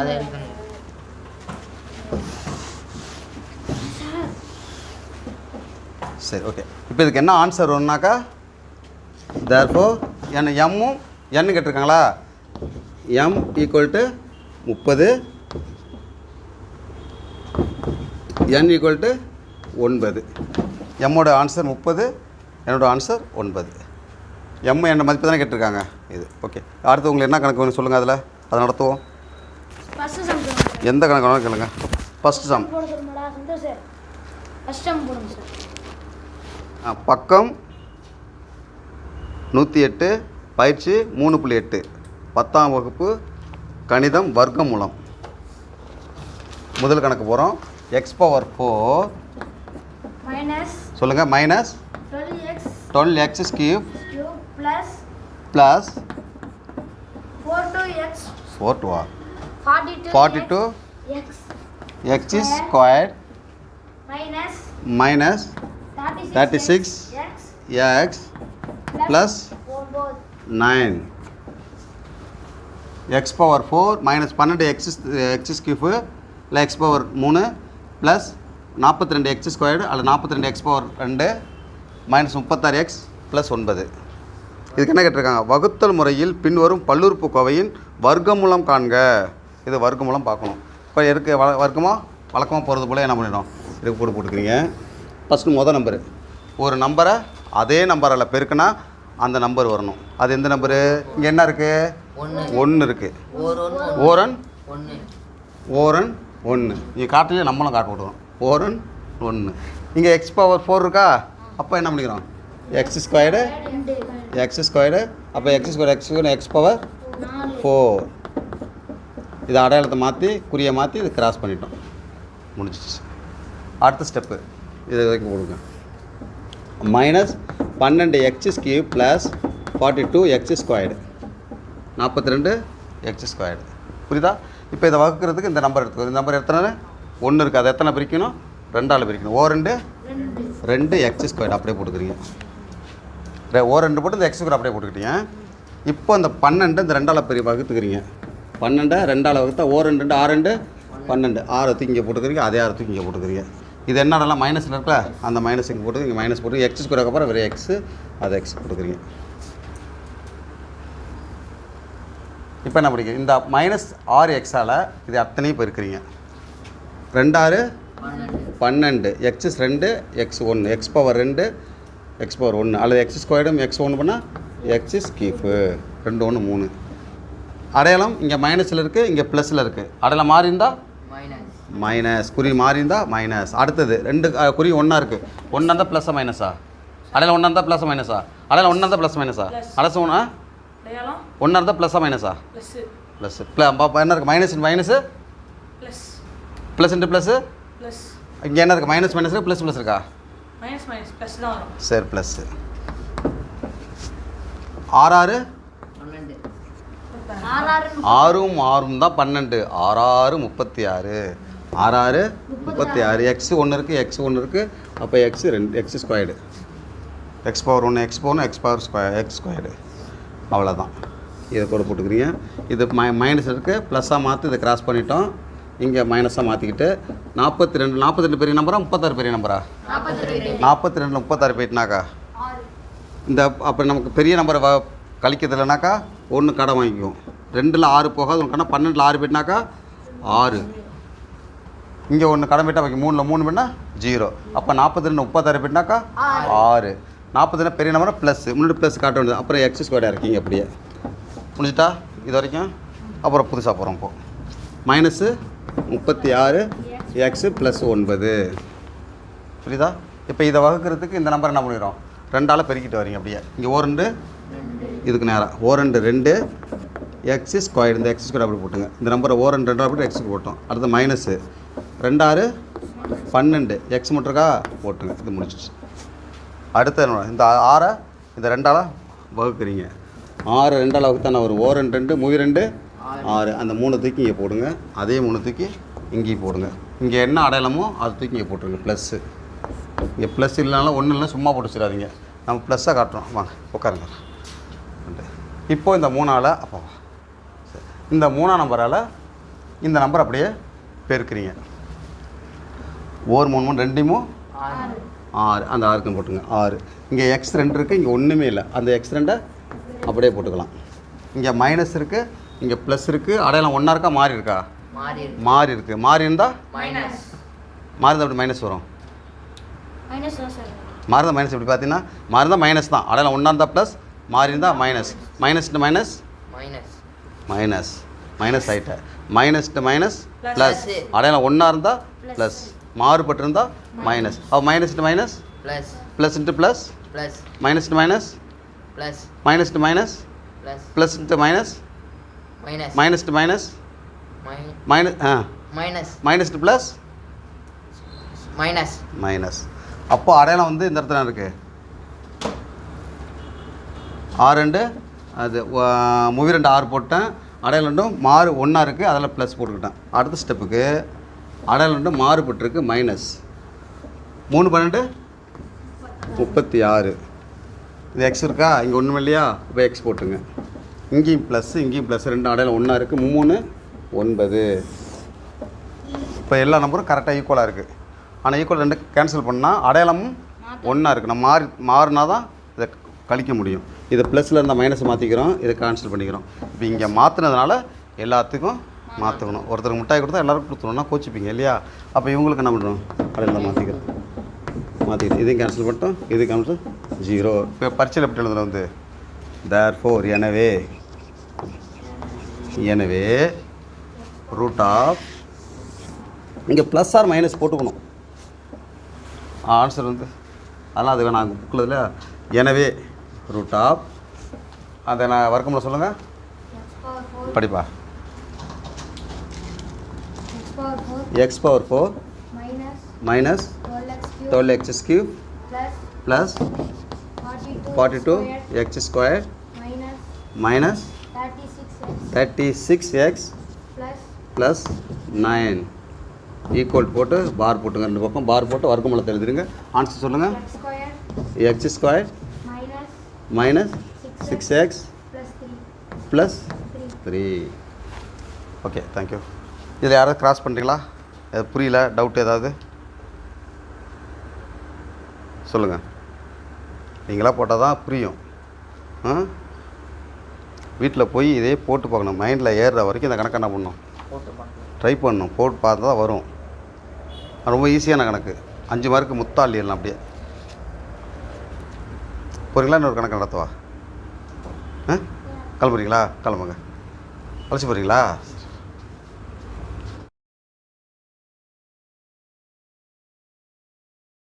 அதை. எழுதணும் சரி ஓகே இப்போ இதுக்கு என்ன ஆன்சர் வரும்னாக்கா? தேர்ஃபோ என்ன எம்மும் என்னு கேட்டிருக்காங்களா? எம் ஈக்குவல் டு முப்பது. என் ஈக்குவல் டு ஒன்பது. எம்மோட ஆன்சர் முப்பது என்னோட ஆன்சர் ஒன்பது. எம் என்ன மதிப்பு தானே கேட்டிருக்காங்க. இது ஓகே அடுத்து உங்களுக்கு என்ன கணக்கு வேணும் சொல்லுங்கள் அதில். அதை நடத்துவோம். எந்த கணக்கு வேணாலும் கேளுங்க. ஃபஸ்ட்டு சம் பக்கம் நூற்றி எட்டு பயிற்சி மூணு புள்ளி எட்டு. பத்தாம் வகுப்பு கணிதம் வர்க்கமூலம். முதல் கணக்கு போகிறோம் எக்ஸ் பவர் ஃபோர் சொல்லுங்கள் minus 12x twelve x cube plus 42x four two 42 forty square minus minus 36 36 x x plus ஒன்பது nine x power four minus பன்னெண்டு எக்ஸ் எக்ஸ் கியூஃபு இல்லை எக்ஸ் பவர் மூணு ப்ளஸ் நாற்பத்தி ரெண்டு எக்ஸ் ஸ்கொயர்டு அல்லது நாற்பத்தி ரெண்டு எக்ஸ் பவர் ரெண்டு மைனஸ் முப்பத்தாறு எக்ஸ் ப்ளஸ் ஒன்பது. இதுக்கு என்ன கேட்டிருக்காங்க? வகுத்தல் முறையில் பின்வரும் பல்லுறுப்புக்கோவையின் வர்க்கமூலம் காண்க. இது வர்க்கமூலம் பார்க்கணும். இப்போ இருக்கு வ வர்க்கமாக வழக்கமாக போகிறது போல் என்ன பண்ணிடும் இதுக்கு போட்டு போட்டுக்கிறீங்க. ஃபஸ்ட்டு மொதல் நம்பரு ஒரு நம்பரை அதே நம்பரால் பெருக்குனா அந்த நம்பர் வரணும். அது எந்த நம்பரு இங்கே என்ன இருக்குது ஒன்று இருக்குது ஓரன். ஒன்று ஓரன் ஒன்று நீ காட்டுலையே நம்மளும் காட்ட விடுவோம் ஓரன் ஒன்று இங்கே எக்ஸ் பவர் ஃபோர் இருக்கா? அப்போ என்ன பண்ணிக்கிறோம்? எக்ஸ் ஸ்கொயர்டு எக்ஸ் ஸ்கொயர்டு அப்போ x square x x power four இது அடையாளத்தை மாற்றி குறியை மாற்றி இது கிராஸ் பண்ணிட்டோம். முடிஞ்சிச்சு அடுத்த ஸ்டெப்பு இது வரைக்கும் கொடுங்க. மைனஸ் பன்னெண்டு x cube plus forty two x squared நாற்பத்தி ரெண்டு எக்ஸ் ஸ்கொயர்டு புரியுதா? இப்போ இதை வகுக்கிறதுக்கு இந்த நம்பர் எடுத்துக்கோ. இந்த நம்பர் எத்தனை? ஒன்று இருக்குது அதை எத்தனை பிரிக்கணும்? ரெண்டால் பிரிக்கணும். ஓ ரெண்டு? ரெண்டு எக்ஸ் ஸ்கொயர்டு அப்படியே போட்டுக்கிறீங்க. ஓ ரெண்டு போட்டு இந்த எக்ஸ் ஸ்கொயர் அப்படியே போட்டுக்கிட்டீங்க. இப்போ இந்த பன்னெண்டு இந்த ரெண்டால் பெரிய வகுத்துக்கிறீங்க. பன்னெண்டு ரெண்டால் வகுத்தா ஓ ரெண்டு ரெண்டு ஆறு ரெண்டு பன்னெண்டு. ஆறு தூக்கி இங்கே போட்டுக்கிறீங்க அதே ஆறு தூக்கி இங்கே போட்டுக்கிறீங்க. இது என்னடெல்லாம் மைனஸில் இருக்கல அந்த மைனஸ் இங்கே போட்டு இங்கே மைனஸ் போட்டு எக்ஸ் ஸ்கொயருக்கு அப்புறம் வெறும் எக்ஸு அதை எக்ஸ் போட்டுக்கிறீங்க. இப்போ என்ன படிக்க இந்த மைனஸ் ஆறு எக்ஸால் இது அத்தனையும் இப்போ இருக்கிறீங்க ரெண்டாறு பன்னெண்டு. பன்னெண்டு எக்ஸஸ் ரெண்டு எக்ஸ் ஒன்று எக்ஸ் பவர் ரெண்டு எக்ஸ் பவர் ஒன்று அல்லது எக்ஸ் ஸ்கொயர்டும் எக்ஸ் ஒன்று பண்ணால் எக்ஸஸ் கீஃபு ரெண்டு ஒன்று மூணு. அடையாளம் இங்கே மைனஸில் இருக்குது இங்கே ப்ளஸில் இருக்குது அடையாளம் மாறி இருந்தால் மைனஸ் மைனஸ் குறி மாறி இருந்தால் மைனஸ் அடுத்தது ரெண்டு குறி ஒன்றா இருக்குது ஒன்றா இருந்தால் ப்ளஸ்ஸா மைனஸா அடையாளம் ஒன்றா இருந்தால் ப்ளஸ் மைனஸா அடையாளம் ஒன்றா இருந்தால் ப்ளஸ் மைனஸா அடையாளம் ஒன்றா ஒன்றா இருந்தால் ப்ளஸ்ஸா மைனஸா ப்ளஸ் ப்ள என்ன இருக்குது minus minus plus plus into plus plus இங்கே என்ன இருக்குது மைனஸ் மைனஸ் ப்ளஸ் ப்ளஸ் இருக்கா? மைனஸ் மைனஸ் ப்ளஸ் தான் வரும். சரி ப்ளஸ்ஸு பன்னெண்டு ஆறாறு ஆறும் ஆறும் தான் பன்னெண்டு. ஆறாறு முப்பத்தி ஆறு ஆறாறு முப்பத்தி ஆறு எக்ஸ் ஒன்று இருக்குது எக்ஸ் ஒன்று இருக்குது அப்போ எக்ஸ் ரெண்டு எக்ஸ் ஸ்கொயர்டு எக்ஸ் பவர் ஒன்று x power x power square x squared அவ்வளோதான் இதை கூட போட்டுக்கிறீங்க. இது மை மைனஸ் இருக்குது ப்ளஸ்ஸாக மாற்றி இதை கிராஸ் பண்ணிட்டோம். இங்கே மைனஸாக மாற்றிக்கிட்டு நாற்பத்தி ரெண்டு நாற்பத்தி ரெண்டு பெரிய நம்பரா முப்பத்தாறு பெரிய நம்பரா நாற்பத்தி ரெண்டு முப்பத்தாறு போயிட்டுனாக்கா? இந்த அப்போ நமக்கு பெரிய நம்பரை வ கழிக்கிறது இல்லைனாக்கா ஒன்று கடை வாங்கிக்குவோம். ரெண்டில் ஆறு போகாது ஒன்று கடை பன்னெண்டில் ஆறு போயிட்டுனாக்கா ஆறு. இங்கே ஒன்று கடை போயிட்டா வைக்கும் மூணில் மூணு போயிட்டா ஜீரோ. அப்போ நாற்பத்தி ரெண்டு முப்பத்தாறு போயிட்டுனாக்கா ஆறு. நாற்பத்தி ரெண்டு பெரிய நம்பர் ப்ளஸ் முன்னாடி ப்ளஸ் காட்ட வேண்டியது. அப்புறம் எக்ஸ் ஸ்கொயர்டாக இருக்கீங்க அப்படியே. முடிஞ்சிட்டா? இது வரைக்கும். அப்புறம் புதுசாக போகிறோம் இப்போ. மைனஸு முப்பத்தி ஆறு எக்ஸு ப்ளஸ் ஒன்பது. புரியுதா? இப்போ இதை வகுக்கிறதுக்கு இந்த நம்பர் என்ன பண்ணிடுறோம்? ரெண்டால் பெருக்கிட்டு வரீங்க அப்படியே. இங்கே ஒரு ரெண்டு இதுக்கு நேராக ஓ ரெண்டு ரெண்டு எக்ஸ் ஸ்கொயர் இந்த எக்ஸ் ஸ்கொயர் அப்படி போட்டுங்க. இந்த நம்பரை ஓ ரெண்டு ரெண்டு போட்டு எக்ஸுக்கு போட்டோம். அடுத்து மைனஸு ரெண்டாறு பன்னெண்டு. எக்ஸ் மட்டும் போட்டுங்க இது முடிச்சிச்சு அடுத்து என்ன? இந்த ஆறை இந்த ரெண்டால் வகுக்கிறீங்க. ஆறு ரெண்டால் வகுத்தா ஒரு ஓ ரெண்டு ரெண்டு மூவி ரெண்டு ஆறு. அந்த மூணு தூக்கி இங்கே போடுங்க. அதே மூணு தூக்கி இங்கேயும் போடுங்க. இங்கே என்ன அடையாளமோ அதை தூக்கி இங்கே போட்டுருங்க. ப்ளஸ்ஸு இங்கே ப்ளஸ் இல்லைனாலும் ஒன்றும் இல்லை. சும்மா போட்டு வச்சிடாதீங்க. நம்ம ப்ளஸ்ஸாக காட்டுறோம். வாங்க உட்காருங்க. ரெண்டு. இப்போ இந்த மூணால் அப்போ. இந்த மூணாம் நம்பரால் இந்த நம்பர் அப்படியே பெருக்குறீங்க. ஓர் மூணு மூணு ரெண்டையும் ஆறு. அந்த ஆறுக்கும் போட்டுங்க. ஆறு. இங்கே எக்ஸ் ரெண்டு இருக்குது இங்கே ஒன்றுமே இல்லை. அந்த எக்ஸ் ரெண்டை அப்படியே போட்டுக்கலாம். இங்கே மைனஸ் இருக்குது இங்கே ப்ளஸ் இருக்குது அடையாளம் ஒன்றா இருக்கா? மாறி இருக்கா? மாறி இருக்கு. மாறி இருக்குது மாறி இருந்தால் மைனஸ் மாறி இருந்தால் அப்படி மைனஸ் வரும் மாறி மைனஸ் எப்படி? பார்த்தீங்கன்னா மாறி மைனஸ் தான். அடையாளம் ஒன்றா இருந்தால் ப்ளஸ் மாறி இருந்தால் minus minus to minus minus minus minus ஆகிட்ட minus to minus. Plus அடையாளம் ஒன்றா இருந்தால் ப்ளஸ் மாறுபட்டு இருந்தால் மைனஸ் அப்போ minus to minus plus plus into plus plus minus to minus plus minus to minus plus plus into minus minus minus to minus minus ah minus minus to plus minus minus அப்போ அடையாளம் வந்து இந்த இடத்துல இருக்குது ஆறு ரெண்டு அது movie ரெண்டு ஆறு போட்டேன். அடையாளம் ரெண்டும் மாறு ஒன்றா இருக்குது அதில் ப்ளஸ் போட்டுக்கிட்டேன். அடுத்த ஸ்டெப்புக்கு அடையாளம் ரெண்டும் மாறுபட்டிருக்கு மைனஸ் மூணு பன்னெண்டு முப்பத்தி ஆறு. இது எக்ஸ் இருக்கா? இங்கே ஒன்றும் இல்லையா? இப்போ எக்ஸ் போட்டுங்க. இங்கேயும் ப்ளஸ் இங்கேயும் ப்ளஸ் ரெண்டு அடையாளம் ஒன்றா இருக்குது மூணு ஒன்பது. இப்போ எல்லா நம்பரும் கரெக்டாக ஈக்குவலாக இருக்குது ஆனால் ஈக்குவல் ரெண்டு கேன்சல் பண்ணால் அடையாளமும் ஒன்றா இருக்குது நம்ம மாறி மாறினா தான் கழிக்க முடியும். இதை ப்ளஸில் இருந்தால் மைனஸ் மாற்றிக்கிறோம் இதை கேன்சல் பண்ணிக்கிறோம். இப்போ இங்கே மாற்றினதுனால எல்லாத்துக்கும் மாற்றணும் ஒருத்தருக்கு மிட்டாய் கொடுத்தா எல்லாருக்கும் கொடுத்துருவோம்னா கோச்சிப்பீங்க இல்லையா? அப்போ இவங்களுக்கு என்ன பண்ணுறோம் அடையாளம் மாற்றிக்கிறோம் மாற்றிக்கிறோம் இதையும் கேன்சல் பண்ணிட்டோம். இது கேன்சல் ஜீரோ இப்போ பரிச்சையில் எப்படி எழுதுன வந்து? தேர் ஃபோர் எனவே எனவே ரூட் ஆஃப் இங்கே ப்ளஸ் ஆர் மைனஸ் போட்டுக்கணும். ஆன்சர் வந்து அதெல்லாம் அது வேணாம் புக்கில் இல்லையா? எனவே ரூட் ஆஃப் அதை நான் வர்க்கமில் சொல்லுங்கள் படிப்பா. X power four minus twelve X cube plus forty two X square minus thirty six X plus nine equal போட்டு பார் போட்டுங்க. ரெண்டு பக்கம் பார் போட்டு வர்க்கமூலத்தை எழுதிருங்க. ஆன்சர் சொல்லுங்கள் x square minus six x plus three okay thank you இதில் யாராவது கிராஸ் பண்ணுறீங்களா அது புரியல டவுட் ஏதாவது? சொல்லுங்கள் நீங்களாக போட்டால் தான் புரியும். ஆ? வீட்டில் போய் இதே போட்டு பார்க்கணும். மைண்டில் ஏறுற வரைக்கும் இந்த கணக்கு என்ன பண்ணணும்? ட்ரை பண்ணணும். போட்டு பார்த்தா தான் வரும். ரொம்ப ஈஸியான கணக்கு. அஞ்சு மார்க்கு முத்தாள் எல்லாம் அப்படியே. போகிறீங்களா இன்னொரு கணக்கு நடத்துவா? ஆ? கிளம்புறீங்களா? கிளம்புங்க. அழைச்சி போகிறீங்களா